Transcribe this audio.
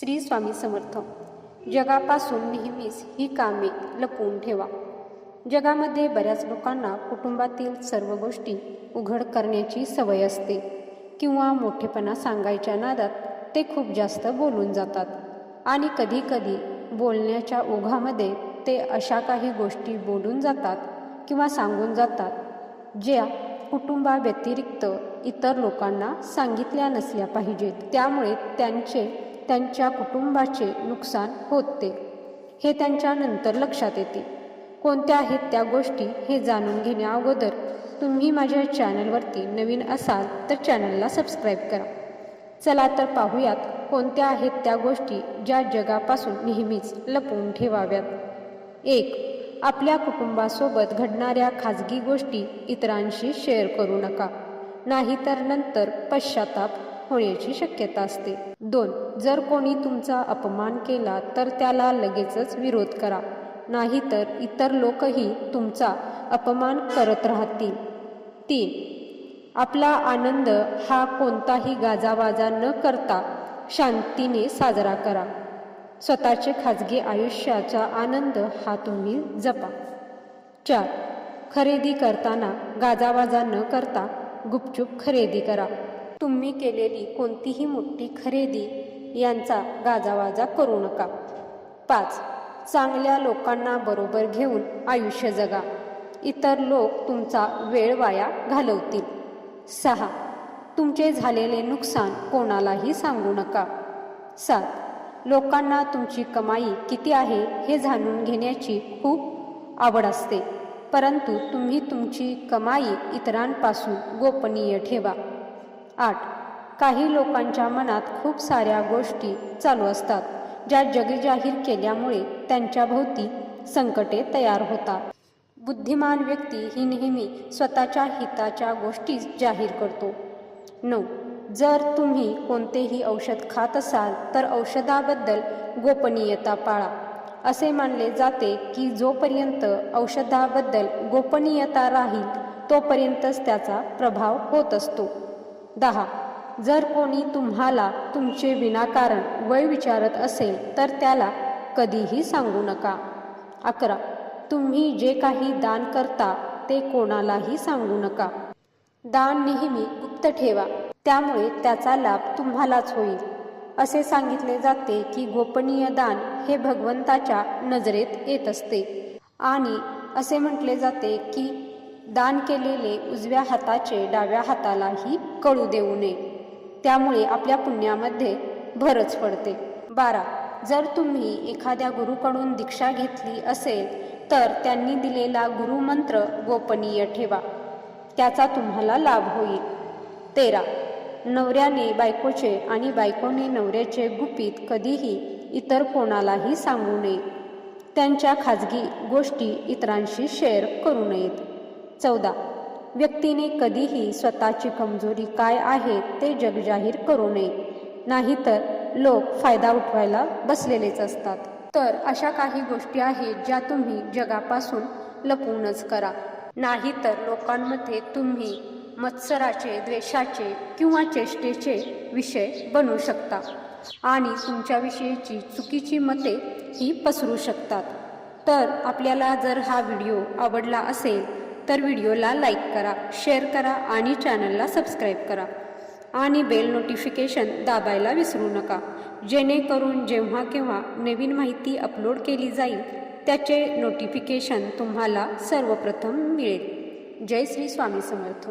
श्री स्वामी समर्थ. जगापासून नेहमीच ही कामे लपवून ठेवा. जगामध्ये बऱ्याच लोकांना कुटुंबातील सर्व गोष्टी उघड करण्याची सवय असते किंवा मोठेपणा सांगायच्या नादात ते खूप जास्त बोलून जातात. आणि कधीकधी बोलण्याच्या ओघामध्ये ते अशा काही गोष्टी बोलून जातात किंवा सांगून जातात ज्या कुटुंबाव्यतिरिक्त इतर लोकांना सांगितल्या नसल्या पाहिजेत. त्यामुळे त्यांचे त्यांच्या कुटुंबाचे नुकसान होते. हे त्यांच्या नंतर लक्षात येते. कोणत्या आहेत त्या गोष्टी हे जाणून घेण्या अगोदर तुम्ही माझ्या चॅनलवरती नवीन असाल तर चॅनलला सबस्क्राईब करा. चला तर पाहूयात कोणत्या आहेत त्या गोष्टी ज्या जगापासून नेहमीच लपवून ठेवाव्यात. एक आपल्या कुटुंबासोबत घडणाऱ्या खाजगी गोष्टी इतरांशी शेअर करू नका. नाहीतर नंतर पश्चाताप होण्याची शक्यता असते. दोन जर कोणी तुमचा अपमान केला तर त्याला लगेचच विरोध करा. नाहीतर इतर लोकही तुमचा अपमान करत राहतील. तीन आपला आनंद हा कोणताही गाजावाजा न करता शांतीने साजरा करा. स्वतःचे खाजगी आयुष्याचा आनंद हा तुम्ही जपा. चार खरेदी करताना गाजावाजा न करता गुपचूप खरेदी करा. तुम्ही केलेली कोणतीही मोठी खरेदी यांचा गाजावाजा करू नका. पाच चांगल्या लोकांना बरोबर घेऊन आयुष्य जगा. इतर लोक तुमचा वेळ वाया घालवतील. सहा तुमचे झालेले नुकसान कोणालाही सांगू नका. सात लोकांना तुमची कमाई किती आहे हे जाणून घेण्याची खूप आवड असते. परंतु तुम्ही तुमची कमाई इतरांपासून गोपनीय ठेवा. आठ. काही लोकांच्या मनात खूप साऱ्या गोष्टी चालू असतात ज्या जगजाहीर केल्यामुळे त्यांच्या भोवती संकटे तयार होतात. बुद्धिमान व्यक्ती ही नेहमी स्वतःच्या हिताच्या गोष्टी जाहीर करतो. नऊ. जर तुम्ही कोणतेही औषध खात असाल तर औषधाबद्दल गोपनीयता पाळा. असे मानले जाते की जोपर्यंत औषधाबद्दल गोपनीयता राहील तोपर्यंतच त्याचा प्रभाव होत असतो. दहा. जर कोणी तुम्हाला तुमचे विनाकारण वय विचारत असेल तर त्याला कधीही सांगू नका. अकरा. तुम्ही जे काही दान करता ते कोणालाही सांगू नका. दान नेहमी गुप्त ठेवा. त्यामुळे त्याचा लाभ तुम्हालाच होईल. असे सांगितले जाते की गोपनीय दान हे भगवंताच्या नजरेत येत असते. आणि असे म्हटले जाते की दान केलेले उजव्या हाताचे डाव्या हातालाही कळू देऊ नये. त्यामुळे आपल्या पुण्यामध्ये भरच पडते. बारा. जर तुम्ही एखाद्या गुरुकडून दीक्षा घेतली असेल तर त्यांनी दिलेला गुरुमंत्र गोपनीय ठेवा. त्याचा तुम्हाला लाभ होईल. तेरा. नवऱ्याने बायकोचे आणि बायकोने नवऱ्याचे गुपित कधीही इतर कोणालाही सांगू नये. त्यांच्या खाजगी गोष्टी इतरांशी शेअर करू नयेत. चौदा. व्यक्तीने कधीही स्वतःची कमजोरी काय आहे ते जगजाहीर करू नये. नाहीतर लोक फायदा उठवायला बसलेलेच असतात. तर अशा काही गोष्टी आहेत ज्या तुम्ही जगापासून लपवूनच करा. नाहीतर लोकांमध्ये तुम्ही मत्सराचे द्वेषाचे किंवा चेष्टेचे विषय बनू शकता आणि तुमच्याविषयीची चुकीची मते ही पसरू शकतात. तर आपल्याला जर हा व्हिडिओ आवडला असेल तर व्हिडिओला लाईक करा शेअर करा आणि चॅनलला सबस्क्राईब करा. आणि बेल नोटिफिकेशन दाबायला विसरू नका. जेणेकरून जेव्हा केव्हा नवीन माहिती अपलोड केली जाईल त्याचे नोटिफिकेशन तुम्हाला सर्वप्रथम मिळेल. जय श्री स्वामी समर्थ.